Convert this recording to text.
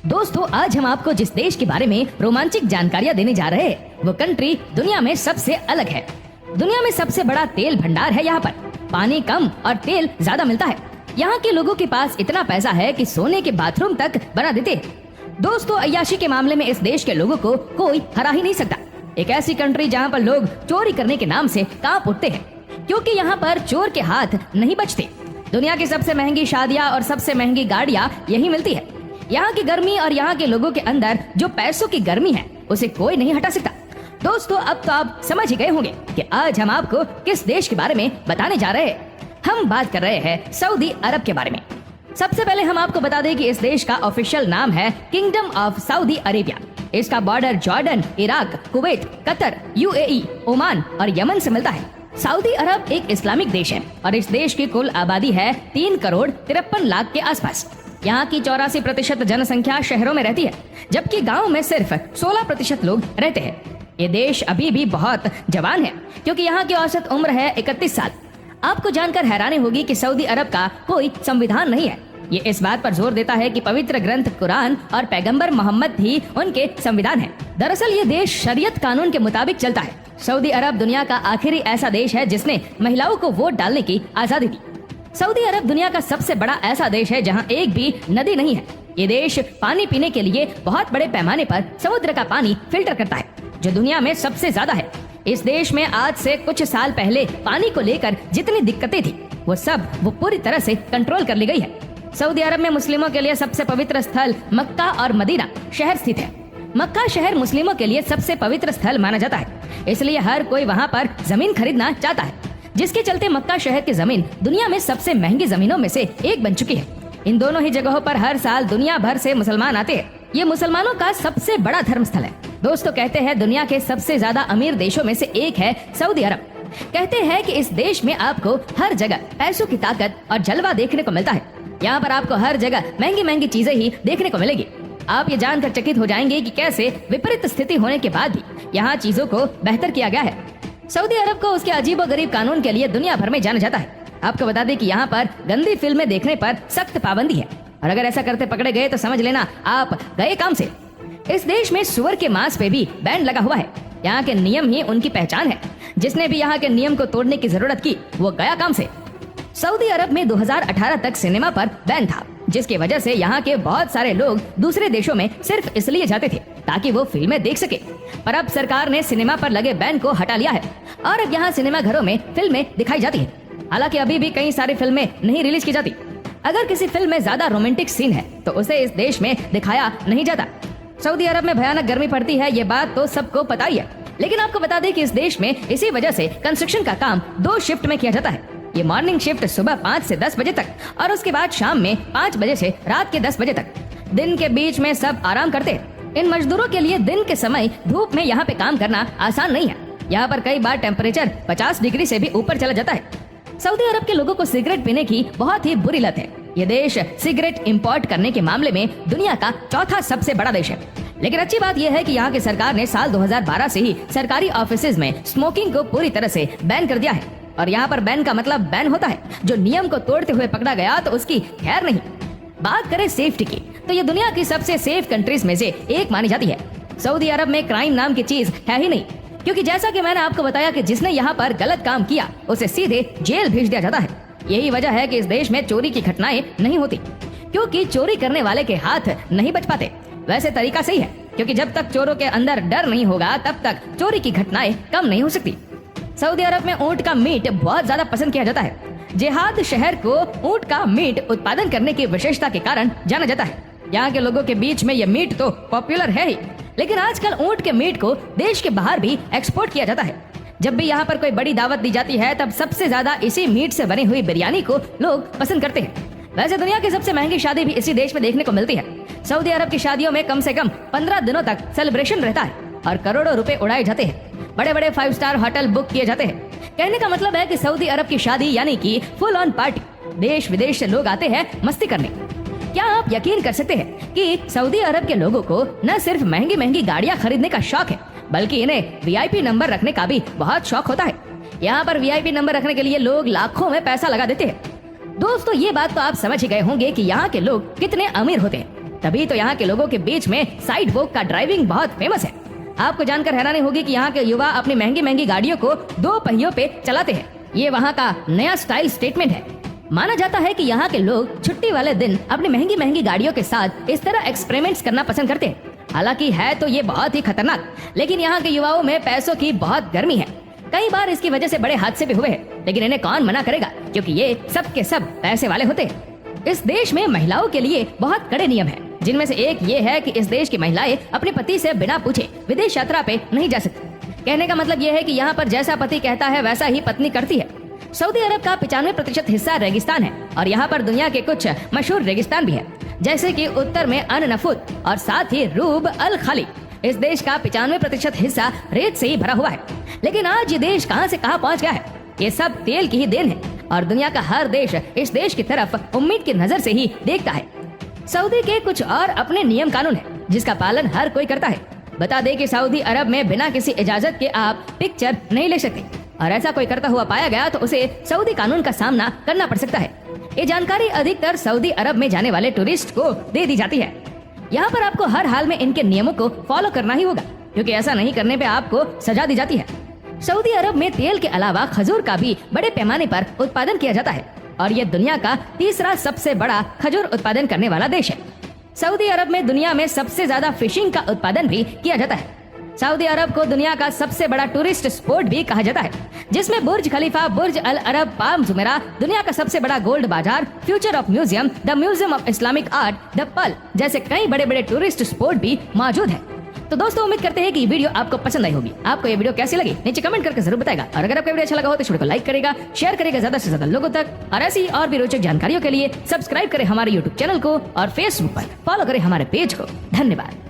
दोस्तों, आज हम आपको जिस देश के बारे में रोमांचक जानकारियाँ देने जा रहे हैं, वो कंट्री दुनिया में सबसे अलग है। दुनिया में सबसे बड़ा तेल भंडार है यहाँ पर। पानी कम और तेल ज़्यादा मिलता है। यहाँ के लोगों के पास इतना पैसा है कि सोने के बाथरूम तक बना देते दोस्तों अयाशी के मामले में इस देश के लोगों को कोई हरा ही नहीं सकता। एक ऐसी कंट्री जहाँ पर लोग चोरी करने के नाम से काँप उठते हैं, क्योंकि यहाँ पर चोर के हाथ नहीं बचते। दुनिया की सबसे महँगी शादियाँ और सबसे महँगी गाड़ियाँ यही मिलती है। यहाँ की गर्मी और यहाँ के लोगों के अंदर जो पैसों की गर्मी है उसे कोई नहीं हटा सकता। दोस्तों अब तो आप समझ ही गए होंगे कि आज हम आपको किस देश के बारे में बताने जा रहे हैं। हम बात कर रहे हैं सऊदी अरब के बारे में। सबसे पहले हम आपको बता दें कि इस देश का ऑफिशियल नाम है किंगडम ऑफ़ सऊदी अरेबिया। इसका border Jordan Iraq Kuwait Qatar UAE, Oman और यमन से मिलता है। सऊदी अरब एक इस्लामिक देश है और इस देश की कुल आबादी है तीन करोड़ तिरपन लाख के आसपास। यहाँ की चौरासी प्रतिशत जनसंख्या शहरों में रहती है, जबकि गाँव में सिर्फ़ सोलह प्रतिशत लोग रहते हैं। ये देश अभी भी बहुत जवान है, क्योंकि यहाँ की औसत उम्र है इकतीस साल। आपको जानकर हैरानी होगी कि सऊदी अरब का कोई संविधान नहीं है। ये इस बात पर ज़ोर देता है कि पवित्र ग्रंथ कुरान और पैगंबर मोहम्मद भी उनके संविधान है। दरअसल ये देश शरीयत कानून के मुताबिक चलता है। सऊदी अरब दुनिया का आखिरी ऐसा देश है जिसने महिलाओं को वोट डालने की आज़ादी दी। सऊदी अरब दुनिया का सबसे बड़ा ऐसा देश है जहाँ एक भी नदी नहीं है। ये देश पानी पीने के लिए बहुत बड़े पैमाने पर समुद्र का पानी फ़िल्टर करता है, जो दुनिया में सबसे ज़्यादा है। इस देश में आज से कुछ साल पहले पानी को लेकर जितनी दिक्कतें थी, वो सब वो पूरी तरह से कंट्रोल कर ली गई है। सऊदी अरब में मुस्लिमों के लिए सबसे पवित्र स्थल मक्का और मदीना शहर स्थित है। मक्का शहर मुस्लिमों के लिए सबसे पवित्र स्थल माना जाता है, इसलिए हर कोई वहाँ पर ज़मीन खरीदना चाहता है। जिसके चलते मक्का शहर की ज़मीन दुनिया में सबसे महँगी जमीनों में से एक बन चुकी है। इन दोनों ही जगहों पर हर साल दुनिया भर से मुसलमान आते हैं। ये मुसलमानों का सबसे बड़ा धर्म स्थल है। दोस्तों कहते हैं दुनिया के सबसे ज़्यादा अमीर देशों में से एक है सऊदी अरब। कहते हैं कि इस देश में आपको हर जगह पैसों की ताकत और जलवा देखने को मिलता है। यहाँ पर आपको हर जगह महँगी महँगी चीज़ें ही देखने को मिलेगी। आप ये जानकर चकित हो जाएँगे कि कैसे विपरीत स्थिति होने के बाद भी यहाँ चीज़ों को बेहतर किया गया है। सऊदी अरब को उसके अजीब गरीब कानून के लिए दुनिया भर में जाना जाता है। आपको बता दें कि यहाँ पर गंदी फ़िल्में देखने पर सख्त पाबंदी है। और अगर ऐसा करते पकड़े गए तो समझ लेना, आप गए काम से। इस देश में सुअर के मांस पे भी बैन लगा हुआ है। यहाँ के नियम ही उनकी पहचान है। जिसने भी यहाँ के नियम को तोड़ने की ज़रूरत की, वो गया काम से। सऊदी अरब में 2018 तक सिनेमा पर बैन था। जिसकी वजह से यहाँ के बहुत सारे लोग दूसरे देशों में सिर्फ़ इसलिए जाते थे ताकि वो फ़िल्में देख सके। पर अब सरकार ने सिनेमा पर लगे बैन को हटा लिया है और अब यहाँ सिनेमा घरों में फ़िल्में दिखाई जाती है। हालाँकि अभी भी कई सारी फ़िल्में नहीं रिलीज़ की जाती। अगर किसी फ़िल्म में ज़्यादा रोमांटिक सीन है तो उसे इस देश में दिखाया नहीं जाता। सऊदी अरब में भयानक गर्मी पड़ती है, ये बात तो सबको पता ही है। लेकिन आपको बता दें कि इस देश में इसी वजह से कंस्ट्रक्शन का काम दो शिफ्ट में किया जाता है। ये मॉर्निंग शिफ्ट सुबह पाँच से दस बजे तक और उसके बाद शाम में पाँच बजे से रात के दस बजे तक। दिन के बीच में सब आराम करते। इन मजदूरों के लिए दिन के समय धूप में यहाँ पे काम करना आसान नहीं है। यहाँ पर कई बार टेम्परेचर 50 डिग्री से भी ऊपर चला जाता है। सऊदी अरब के लोगों को सिगरेट पीने की बहुत ही बुरी लत है। ये देश सिगरेट इंपोर्ट करने के मामले में दुनिया का चौथा सबसे बड़ा देश है। लेकिन अच्छी बात यह है कि यहाँ की सरकार ने साल 2012 से ही सरकारी ऑफ़िस में स्मोकिंग को पूरी तरह से बैन कर दिया है। और यहाँ पर बैन का मतलब बैन होता है। जो नियम को तोड़ते हुए पकड़ा गया तो उसकी खैर नहीं। बात करें सेफ्टी की तो ये दुनिया की सबसे सेफ़ कंट्रीज़ में से एक मानी जाती है। सऊदी अरब में क्राइम नाम की चीज़ है ही नहीं। क्योंकि जैसा कि मैंने आपको बताया कि जिसने यहाँ पर गलत काम किया, उसे सीधे जेल भेज दिया जाता है। यही वजह है कि इस देश में चोरी की घटनाएँ नहीं होती, क्योंकि चोरी करने वाले के हाथ नहीं बच पाते। वैसे तरीका सही है, क्योंकि जब तक चोरों के अंदर डर नहीं होगा, तब तक चोरी की घटनाएँ कम नहीं हो सकती। सऊदी अरब में ऊँट का मीट बहुत ज़्यादा पसंद किया जाता है। जिहाद शहर को ऊँट का मीट उत्पादन करने की विशेषता के कारण जाना जाता है। यहाँ के लोगों के बीच में यह मीट तो पॉपुलर है ही। लेकिन आजकल ऊँट के मीट को देश के बाहर भी एक्सपोर्ट किया जाता है। जब भी यहाँ पर कोई बड़ी दावत दी जाती है, तब सबसे ज़्यादा इसी मीट से बनी हुई बिरयानी को लोग पसंद करते हैं। वैसे दुनिया की सबसे महँगी शादी भी इसी देश में देखने को मिलती है। सऊदी अरब की शादियों में कम से कम पंद्रह दिनों तक सेलिब्रेशन रहता है और करोड़ों रुपए उड़ाए जाते हैं। बड़े बड़े फाइव स्टार होटल बुक किए जाते हैं। कहने का मतलब है कि सऊदी अरब की शादी यानी कि फुल ऑन पार्टी देश विदेश से लोग आते हैं मस्ती करने। क्या आप यकीन कर सकते हैं कि सऊदी अरब के लोगों को न सिर्फ़ महँगी महँगी गाड़ियाँ खरीदने का शौक है, बल्कि इन्हें वीआईपी नंबर रखने का भी बहुत शौक होता है। यहाँ पर वीआईपी नंबर रखने के लिए लोग लाखों में पैसा लगा देते हैं। दोस्तों, ये बात तो आप समझ ही गए होंगे कि यहाँ के लोग कितने अमीर होते हैं। तभी तो यहाँ के लोगों के बीच में साइड वॉक का ड्राइविंग बहुत फ़ेमस है। आपको जानकर हैरानी होगी कि यहाँ के युवा अपनी महँगी महँगी गाड़ियों को दो पहियों पे चलाते हैं। ये वहाँ का नया स्टाइल स्टेटमेंट है। माना जाता है कि यहाँ के लोग छुट्टी वाले दिन अपनी महँगी महँगी गाड़ियों के साथ इस तरह एक्सपेरिमेंट्स करना पसंद करते हैं। हालाँकि है तो ये बहुत ही खतरनाक, लेकिन यहाँ के युवाओं में पैसों की बहुत गर्मी है। कई बार इसकी वजह से बड़े हादसे भी हुए हैं, लेकिन इन्हें कौन मना करेगा, क्योंकि ये सब के सब पैसे वाले होते हैं। इस देश में महिलाओं के लिए बहुत कड़े नियम है। जिनमें से एक ये है कि इस देश की महिलाएँ अपने पति से बिना पूछे विदेश यात्रा पे नहीं जा सकती। कहने का मतलब ये है कि यहाँ पर जैसा पति कहता है, वैसा ही पत्नी करती है। सऊदी अरब का पिचानवे प्रतिशत हिस्सा रेगिस्तान है और यहाँ पर दुनिया के कुछ मशहूर रेगिस्तान भी है, जैसे कि उत्तर में अन नफुत और साथ ही रूब अल खाली। इस देश का पिचानवे प्रतिशत हिस्सा रेत से ही भरा हुआ है। लेकिन आज ये देश कहाँ से कहाँ पहुँच गया है? ये सब तेल की ही देन है और दुनिया का हर देश इस देश की तरफ़ उम्मीद की नज़र से ही देखता है। सऊदी के कुछ और अपने नियम कानून है, जिसका पालन हर कोई करता है। बता दे कि सऊदी अरब में बिना किसी इजाज़त के आप पिक्चर नहीं ले सकते। और ऐसा कोई करता हुआ पाया गया तो उसे सऊदी कानून का सामना करना पड़ सकता है। ये जानकारी अधिकतर सऊदी अरब में जाने वाले टूरिस्ट को दे दी जाती है। यहाँ पर आपको हर हाल में इनके नियमों को फॉलो करना ही होगा, क्योंकि ऐसा नहीं करने पे आपको सजा दी जाती है। सऊदी अरब में तेल के अलावा खजूर का भी बड़े पैमाने पर उत्पादन किया जाता है। और ये दुनिया का तीसरा सबसे बड़ा खजूर उत्पादन करने वाला देश है। सऊदी अरब में दुनिया में सबसे ज़्यादा फिशिंग का उत्पादन भी किया जाता है। सऊदी अरब को दुनिया का सबसे बड़ा टूरिस्ट स्पॉट भी कहा जाता है, जिसमें बुर्ज खलीफा, बुर्ज अल अरब, पाम जुमेरा, दुनिया का सबसे बड़ा गोल्ड बाज़ार, future of museum, the museum of Islamic art, the पल जैसे कई बड़े बड़े टूरिस्ट स्पॉट भी मौजूद है। तो दोस्तों, उम्मीद करते हैं कि वीडियो आपको पसंद आई होगी। आपको ये वीडियो कैसी लगी, नीचे कमेंट करके ज़रूर बताएगा। और अगर आपको वीडियो अच्छा लगा हो तो वीडियो को लाइक करेगा, शेयर करेगा ज़्यादा से ज़्यादा लोगों तक। और ऐसी और भी रोचक जानकारियों के लिए सब्सक्राइब करें हमारे यूट्यूब चैनल को और फेसबुक पर। फॉलो करें हमारे पेज को। धन्यवाद।